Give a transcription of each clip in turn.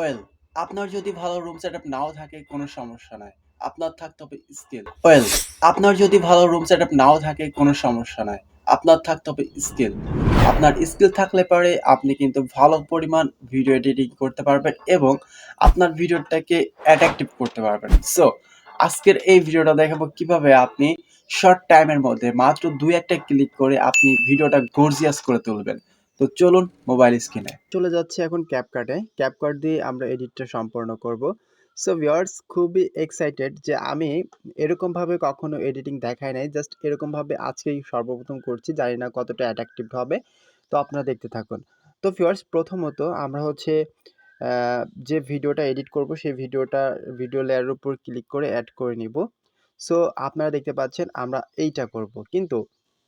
Well আপনার যদি ভালো রুম সেটআপ নাও থাকে, কোনো সমস্যা নাই। আপনার থাকতে হবে স্কিল। ওয়েল আপনার যদি ভালো রুম সেটআপ নাও থাকে, কোনো সমস্যা নাই। আপনার থাকতে হবে স্কিল। আপনার স্কিল থাকলে পরে আপনি কিন্তু ভালো পরিমাণ ভিডিও এডিটিং করতে পারবেন এবং আপনার ভিডিওটাকে অ্যাট্রাকটিভ করতে পারবেন। সো আজকের এই ভিডিওটা দেখাবো কীভাবে আপনি শর্ট টাইমের মধ্যে মাত্র দুই একটা ক্লিক করে আপনি ভিডিওটা গর্জিয়াস করে তুলবেন। তো চলুন মোবাইল স্ক্রিনে চলে যাচ্ছে এখন ক্যাপকাটে ক্যাপকাট দিয়ে আমরা এডিটটা সম্পন্ন করব। সো ভিওয়ার্স খুবই এক্সাইটেড যে আমি এরকমভাবে কখনো এডিটিং দেখাই নাই জাস্ট এরকমভাবে আজকেই সর্বপ্রথম করছি, জানি না কতটা অ্যাট্রাকটিভ হবে। তো আপনারা দেখতে থাকুন। তো ভিওয়ার্স প্রথমত আমরা হচ্ছে যে ভিডিওটা এডিট করব, সেই ভিডিওটা ভিডিও লেয়ারের উপর ক্লিক করে অ্যাড করে নিব। সো আপনারা দেখতে পাচ্ছেন, আমরা এইটা করব। কিন্তু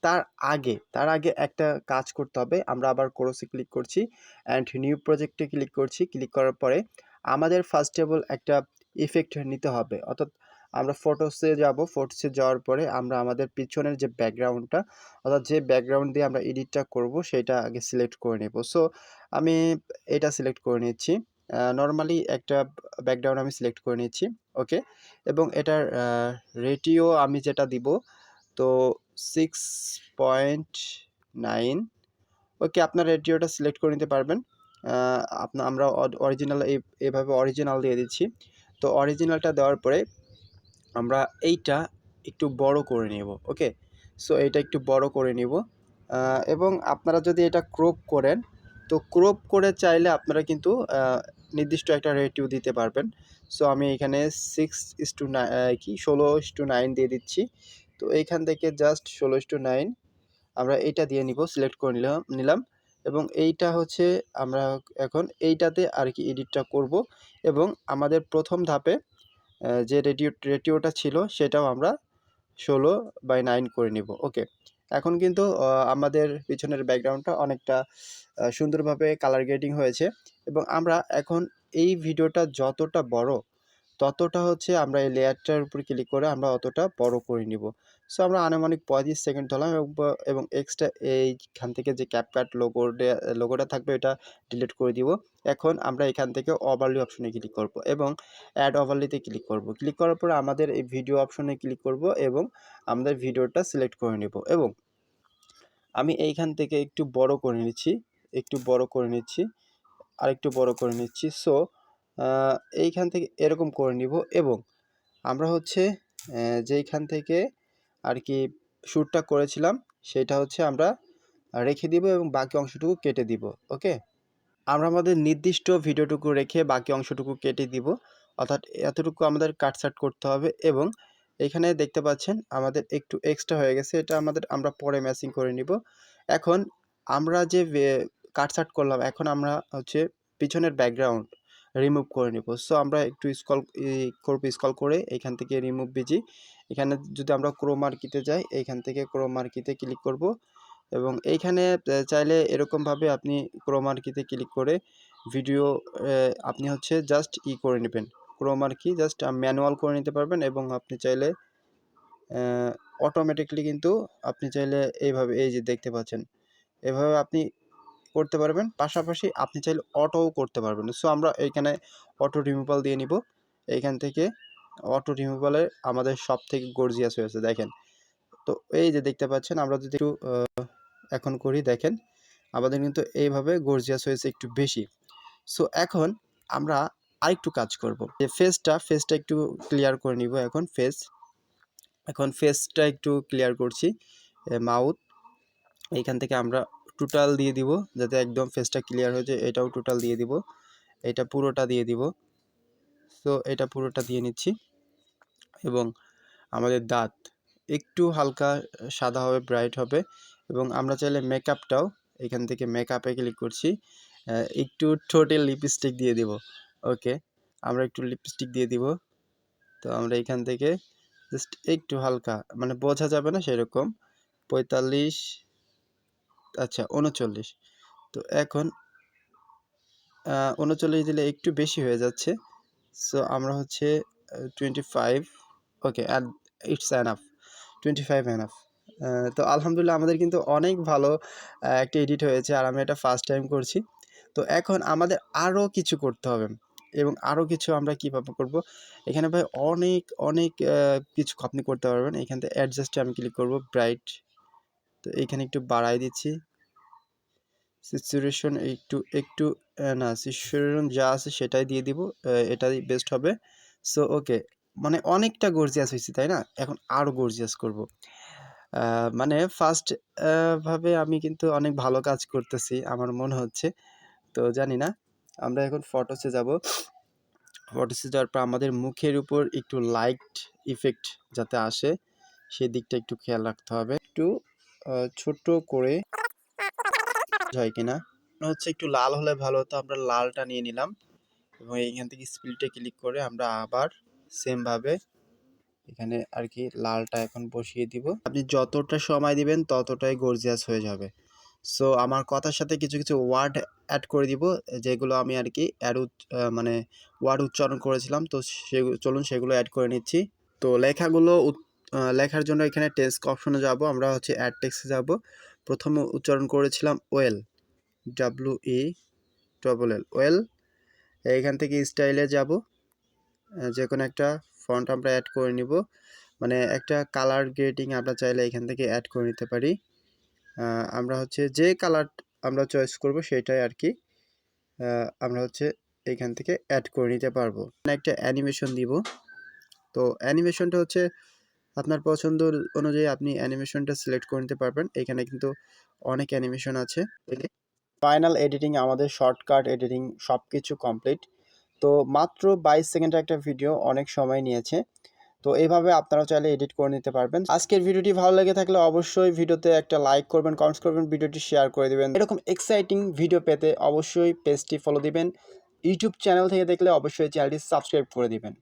তার আগে তার আগে একটা কাজ করতে হবে। আমরা আবার কোরসে ক্লিক করছি অ্যান্ড নিউ প্রজেক্টে ক্লিক করছি। ক্লিক করার পরে আমাদের ফার্স্ট একটা ইফেক্ট নিতে হবে। অর্থাৎ আমরা ফটোসে যাব। ফটোসে যাওয়ার পরে আমরা আমাদের পিছনের যে ব্যাকগ্রাউন্ডটা অর্থাৎ যে ব্যাকগ্রাউন্ড দিয়ে আমরা এডিটটা করব, সেটা আগে সিলেক্ট করে নেব। সো আমি এটা সিলেক্ট করে নিচ্ছি। নর্মালি একটা ব্যাকগ্রাউন্ড আমি সিলেক্ট করে নিচ্ছি। ওকে এবং এটার রেটিও আমি যেটা দিব তো সিক্স পয়েন্ট নাইন ওকে আপনার রেডিওটা সিলেক্ট করে নিতে পারবেন। আপনার আমরা অরিজিনাল এভাবে অরিজিনাল দিয়ে দিচ্ছি। তো অরিজিনালটা দেওয়ার পরে আমরা এইটা একটু বড় করে নেব ওকে সো এটা একটু বড় করে নিব। এবং আপনারা যদি এটা ক্রপ করেন, তো ক্রপ করে চাইলে আপনারা কিন্তু নির্দিষ্ট একটা রেটিও দিতে পারবেন। সো আমি এখানে সিক্স ইস টু কি? ষোলো ইস টু নাইন দিয়ে দিচ্ছি। তো এইখান থেকে জাস্ট ষোলো টু নাইন আমরা এইটা দিয়ে নিব সিলেক্ট করে নিলাম নিলাম এবং এইটা হচ্ছে আমরা এখন এইটাতে আর কি এডিটটা করব এবং আমাদের প্রথম ধাপে যে রেডিও রেডিওটা ছিল সেটাও আমরা ষোলো বাই নাইন করে নিব ওকে এখন কিন্তু আমাদের পিছনের ব্যাকগ্রাউন্ডটা অনেকটা সুন্দরভাবে কালার গ্রেডিং হয়েছে এবং আমরা এখন এই ভিডিওটা যতটা বড়, ততটা হচ্ছে আমরা এই লেয়ারটার উপর ক্লিক করে আমরা অতটা বড় করে নিব। সো আমরা আনুমানিক পঁয়ত্রিশ সেকেন্ড ধরলাম এবং এক্সট্রা এইখান থেকে যে ক্যাপকাট লোগো লোগোটা থাকবে এটা ডিলিট করে দিব। এখন আমরা এখান থেকে ওভারলি অপশনে ক্লিক করব এবং অ্যাড ওভারলিতে ক্লিক করব। ক্লিক করার পর আমাদের এই ভিডিও অপশনে ক্লিক করব এবং আমাদের ভিডিওটা সিলেক্ট করে নেব এবং আমি এইখান থেকে একটু বড় করে নিচ্ছি, একটু বড় করে নিচ্ছি আর একটু বড় করে নিচ্ছি। সো এইখান থেকে এরকম করে নিব এবং আমরা হচ্ছে যেইখান থেকে আর কি শ্যুটটা করেছিলাম, সেটা হচ্ছে আমরা রেখে দিব এবং বাকি অংশটুকু কেটে দিব, ওকে? আমরা আমাদের নির্দিষ্ট ভিডিওটুকু রেখে বাকি অংশটুকু কেটে দিব, অর্থাৎ এতটুকু আমাদের কাটসাট করতে হবে এবং এখানে দেখতে পাচ্ছেন আমাদের একটু এক্সট্রা হয়ে গেছে, এটা আমাদের আমরা পরে ম্যাচিং করে নিব। এখন আমরা যে কাটসাট করলাম, এখন আমরা হচ্ছে পিছনের ব্যাকগ্রাউন্ড রিমুভ করে নিব। সো আমরা একটু স্কল করব স্কল করে এখান থেকে রিমুভ বিজি এখানে যদি আমরা ক্রোমার্কিতে যাই এইখান থেকে ক্রোমার্কিতে ক্লিক করব এবং এইখানে চাইলে এরকমভাবে আপনি ক্রোমার্কিতে ক্লিক করে ভিডিও আপনি হচ্ছে জাস্ট ই করে নেবেন। ক্রোমার্কি জাস্ট ম্যানুয়াল করে নিতে পারবেন এবং আপনি চাইলে অটোমেটিকলি কিন্তু আপনি চাইলে এইভাবে, এই যে দেখতে পাচ্ছেন, এভাবে আপনি করতে পারবেন। পাশাপাশি আপনি চাইলে অটোও করতে পারবেন। সো আমরা এইখানে অটো রিমুভাল দিয়ে নিব। এইখান থেকে অটো রিমুভালের আমাদের সব থেকে গর্জিয়াস হয়েছে দেখেন। তো এই যে দেখতে পাচ্ছেন, আমরা যদি একটু এখন করি, দেখেন, আমাদের কিন্তু এইভাবে গর্জিয়াস হয়েছে একটু বেশি। সো এখন আমরা আরেকটু কাজ করব। যে ফেসটা ফেসটা একটু ক্লিয়ার করে নিব এখন ফেস এখন ফেসটা একটু ক্লিয়ার করছি মাউথ এইখান থেকে আমরা টোটাল দিয়ে দিব, যাতে একদম ফেসটা ক্লিয়ার হয়ে যায়, এটাও টোটাল দিয়ে দিব, এটা পুরোটা দিয়ে দিব। সো এটা পুরোটা দিয়ে নিচ্ছি এবং আমাদের দাঁত একটু হালকা সাদা হবে ব্রাইট হবে এবং আমরা চাইলে মেকআপটাও এখান থেকে মেকআপে ক্লিক করছি। একটু ঠোঁটে লিপস্টিক দিয়ে দিব ওকে আমরা একটু লিপস্টিক দিয়ে দিব, তো আমরা এখান থেকে জাস্ট একটু হালকা মানে বোঝা যাবে না সেরকম, পঁয়তাল্লিশ আচ্ছা উনচল্লিশ তো এখন উনচল্লিশ দিলে একটু বেশি হয়ে যাচ্ছে। সো, আমরা হচ্ছে twenty five okay add it's enough twenty five enough তো আলহামদুলিল্লাহ আমাদের কিন্তু অনেক ভালো একটা এডিট হয়েছে আর আমি এটা ফার্স্ট টাইম করছি। তো এখন আমাদের আরও কিছু করতে হবে এবং আরও কিছু আমরা কীভাবে করব? এখানে ভাই অনেক অনেক কিছু আপনি করতে পারবেন। এখান থেকে অ্যাডজাস্টে আমি ক্লিক করব ব্রাইট তো এখানে একটু বাড়াই দিচ্ছি। সিচুয়েশন একটু একটু না সিচুয়েশন যা আছে সেটাই দিয়ে দিব এটাই বেস্ট হবে। সো ওকে মানে অনেকটা গর্জিয়াস হয়েছে, তাই না? এখন আরও গর্জিয়াস করব। মানে ফার্স্ট ভাবে আমি কিন্তু অনেক ভালো কাজ করতেছি, আমার মনে হচ্ছে। তো জানি না, আমরা এখন ফটোসে যাব। ফটোসে যাওয়ার পর আমাদের মুখের উপর একটু লাইট ইফেক্ট যাতে আসে সেই দিকটা একটু খেয়াল রাখতে হবে। একটু আহ, ছোট করে হয় কিনা? হচ্ছে একটু লাল হলে ভালো হতো আমরা লালটা নিয়ে নিলাম এবং এইখান থেকে স্পিলটে ক্লিক করে আমরা আবার সেম ভাবে এখানে আর কি লালটা এখন বসিয়ে দিব। আপনি যতটা সময় দিবেন ততটাই গর্জিয়াস হয়ে যাবে। সো আমার কথার সাথে কিছু কিছু ওয়ার্ড অ্যাড করে দিব যেগুলো আমি আর কি অ্যাড মানে ওয়ার্ড উচ্চারণ করেছিলাম। তো সেগুলো চলুন সেগুলো অ্যাড করে নিচ্ছি। তো লেখাগুলো লেখার জন্য এখানে টেক্সট অপশনে যাব। আমরা হচ্ছে অ্যাড টেক্সে যাব। প্রথমে উচ্চারণ করেছিলাম well W E double L well. এইখান থেকে স্টাইলে যাব। যে কোনো একটা ফন্ট আমরা অ্যাড করে নিব। মানে একটা কালার গ্রেডিং আমরা চাইলে এখান থেকে অ্যাড করে নিতে পারি। আমরা হচ্ছে যে কালার আমরা চয়েস করব সেটাই আর কি। আমরা হচ্ছে এইখান থেকে অ্যাড করে নিতে পারব। একটা অ্যানিমেশন দিব। তো অ্যানিমেশনটা হচ্ছে আপনার পছন্দ অনুযায়ী আপনি অ্যানিমেশনটা সিলেক্ট করে নিতে পারবেন। এখানে কিন্তু অনেক অ্যানিমেশন আছে। ফাইনাল এডিটিং আমাদের শর্টকাট এডিটিং সব কিছু কমপ্লিট তো মাত্র বাইশ সেকেন্ডের একটা ভিডিও অনেক সময় নিয়েছে। তো এইভাবে আপনারাও চাইলে এডিট করে নিতে পারবেন। আজকের ভিডিওটি ভালো লেগে থাকলে অবশ্যই ভিডিওতে একটা লাইক করবেন কমেন্টস করবেন ভিডিওটি শেয়ার করে দেবেন। এরকম এক্সাইটিং ভিডিও পেতে অবশ্যই পেজটি ফলো দিবেন। ইউটিউব চ্যানেল থেকে দেখলে অবশ্যই চ্যানেলটি সাবস্ক্রাইব করে দিবেন।